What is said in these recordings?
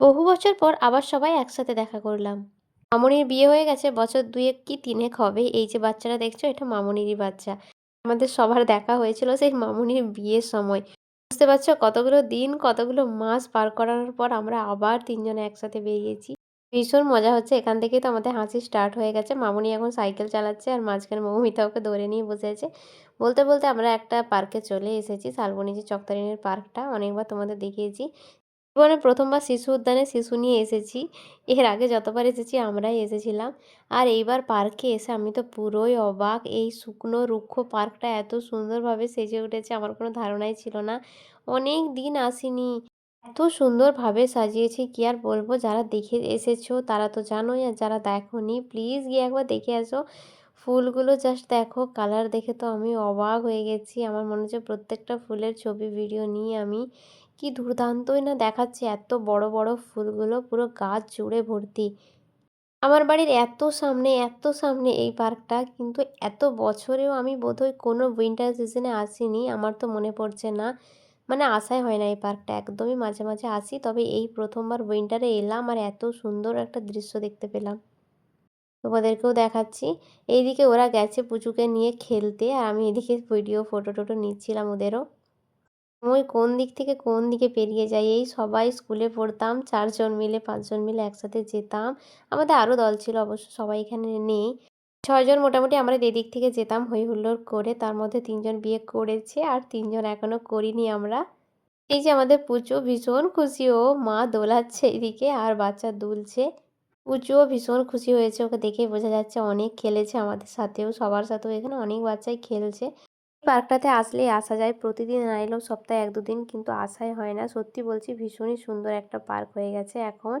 বহু বছর পর আবার সবাই একসাথে দেখা করলাম। মামনির বিয়ে হয়ে গেছে, বছর দুয়েক কি তিনেক হবে? এই যে বাচ্চাটা দেখছ, এটা মামনিরই বাচ্চা। আমাদের সবার দেখা হয়েছিল সেই মামনির বিয়ের সময়। বুঝতে পারছ? কতগুলো দিন, কতগুলো মাস পার করানোর পর আমরা আবার তিনজনে একসাথে বেরিয়েছি। ভীষণ মজা হচ্ছে, এখান থেকেই তো আমাদের হাসি স্টার্ট হয়ে গেছে। মামনি এখন সাইকেল চালাচ্ছে আর মাঝখানে মৌমিতা ওকে ধরে নিয়ে বসে আছে। বলতে বলতে আমরা একটা পার্কে চলে এসেছি শালবনি যে পার্কটা। অনেকবার তোমাদের দেখিয়েছি। জীবনে প্রথমবার শিশু উদ্যানে শিশু নিয়ে এসেছি। এর আগে যতবার এসেছি, আমরাই এসেছিলাম। আর এইবার পার্কে এসে আমি তো পুরোই অবাক। এই শুকনো, রুক্ষ পার্কটা এত সুন্দরভাবে সেজে উঠেছে, আমার কোনো ধারণাই ছিল না। অনেক দিন আসিনি। এত সুন্দরভাবে সাজিয়েছে, কি আর বলব? যারা দেখে এসেছ, তারা তো জানোই। আর যারা দেখোনি, প্লিজ গিয়ে একবার দেখে আসো। ফুলগুলো জাস্ট দেখো, কালার দেখে তো আমি অবাক হয়ে গেছি। আমার মনে হচ্ছে প্রত্যেকটা ফুলের ছবি, ভিডিও নিয়ে আমি। কি দুর্দান্তই না দেখাচ্ছে এত বড় বড় ফুলগুলো পুরো গাছ জুড়ে ভর্তি। আমার বাড়ির এত সামনে এত সামনে এই পার্কটা, কিন্তু এত বছরেও আমি বোধহয় কোনো উইন্টার সিজনে আসিনি, আমার তো মনে পড়ছে না। মানে আসাই হয় না এই পার্কটা, একদমই মাঝে মাঝে আসি, তবে এই প্রথমবার উইন্টারে এলাম আর এত সুন্দর একটা দৃশ্য দেখতে পেলাম। তোমাদেরকেও দেখাচ্ছি। এইদিকে ওরা গেছে পুচুকে নিয়ে খেলতে, আর আমি এদিকে ভিডিও ফটো টোটো নিচ্ছিলাম ওদেরও। সময় কোন দিক থেকে কোন দিকে পেরিয়ে যায় এই সবাই স্কুলে পড়তাম, চারজন মিলে, পাঁচজন মিলে একসাথে যেতাম। আমাদের আরও দল ছিল অবশ্য, সবাই এখানে নেই। ছয়জন মোটামুটি আমরা এদিক থেকে যেতাম হই হুল্লোড় করে। তার মধ্যে তিনজন বিয়ে করেছে আর তিনজন এখনও করিনি আমরা। এই যে আমাদের পুচু ভীষণ খুশি, ও মা দোলাচ্ছে এদিকে আর বাচ্চা দুলছে। পুচুও ভীষণ খুশি হয়েছে, ওকে দেখেই বোঝা যাচ্ছে অনেক খেলেছে আমাদের সাথেও, সবার সাথেও। এখানে অনেক বাচ্চাই খেলছে। পার্কটাতে আসলেই আসা যায়। প্রতিদিন না এলেও সপ্তাহে এক দুদিন কিন্তু আসাই হয় না। সত্যি বলছি, ভীষণই সুন্দর একটা পার্ক হয়ে গেছে এখন।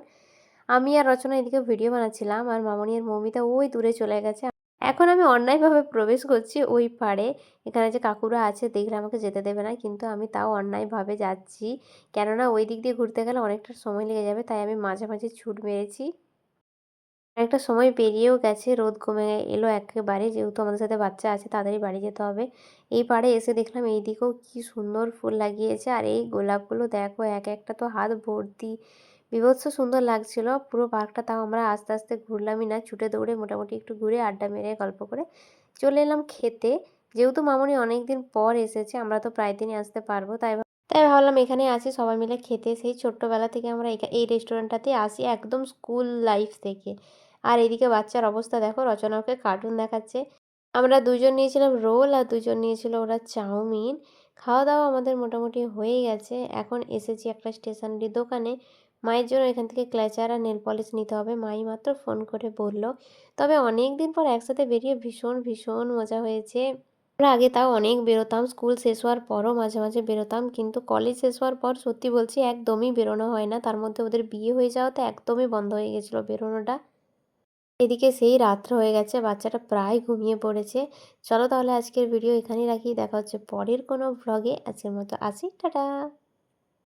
আমি আর রচনা এদিকে ভিডিও বানাচ্ছিলাম আর মামনি আর মৌমিতা ওই দূরে চলে গেছে। এখন আমি অন্যায়ভাবে প্রবেশ করছি ওই পাড়ে। এখানে যে কাকুরা আছে দেখলে আমাকে যেতে দেবে না, কিন্তু আমি তাও অন্যায়ভাবে যাচ্ছি। কেননা ওই দিক দিয়ে ঘুরতে গেলে অনেকটা সময় লেগে যাবে, তাই আমি মাঝে মাঝে ছুট মেরেছি। অনেকটা সময় পেরিয়েও গেছে, রোদ কমে এলো একেবারে। যেহেতু আমাদের সাথে বাচ্চা আছে, তাড়াতাড়ি বাড়ি যেতে হবে। এই পাড়ে এসে দেখলাম এই দিকেও কী সুন্দর ফুল লাগিয়েছে। আর এই গোলাপগুলো দেখো, এক একটা তো হাত ভর্তি। বিভৎস সুন্দর লাগছিল। পুরো পার্কটা তাও আমরা আস্তে আস্তে ঘুরলামই না। ছুটে দৌড়ে মোটামুটি একটু ঘুরে আড্ডা মেরে গল্প করে চলে এলাম খেতে। যেহেতু মামনি অনেক দিন পর এসেছে, আমরা তো প্রায় দিনই আসতে পারব। তাই তাই ভাবলাম এখানে আসি সবাই মিলে খেতে। সেই ছোট্টবেলা থেকে আমরা এই রেস্টুরেন্টটাতে আসি, একদম স্কুল লাইফ থেকে। আর এদিকে বাচ্চার অবস্থা দেখো রচনা ওকে কার্টুন দেখাচ্ছে। আমরা দুজন নিয়েছিলাম রোল আর দুজন নিয়েছিল ওরা চাউমিন। খাওয়া দাওয়া আমাদের মোটামুটি হয়ে গেছে। এখন এসেছি একটা স্টেশনারি দোকানে। মায়ের জন্য এখান থেকে ক্ল্যাচার আর নেল পলিশ নিতে হবে। মাই মাত্র ফোন করে বলল, তবে অনেক দিন পর একসাথে বেরিয়ে ভীষণ ভীষণ মজা হয়েছে। আমরা আগে তাও অনেক বেরোতাম, স্কুল শেষ হওয়ার পরও মাঝে মাঝে বেরোতাম, কিন্তু কলেজ শেষ হওয়ার পর সত্যি বলছি একদমই বেরোনো হয় না। তার মধ্যে ওদের বিয়ে হয়ে যাওয়াতে একদমই বন্ধ হয়ে গেছিল বেরোনোটা। এদিকে সেই রাত্র হয়ে গেছে, বাচ্চাটা প্রায় ঘুমিয়ে পড়েছে। চলো তাহলে আজকের ভিডিও এখানেই রাখি, দেখা হচ্ছে পরের কোনো ব্লগে আজকের মতো আসি, টাটা।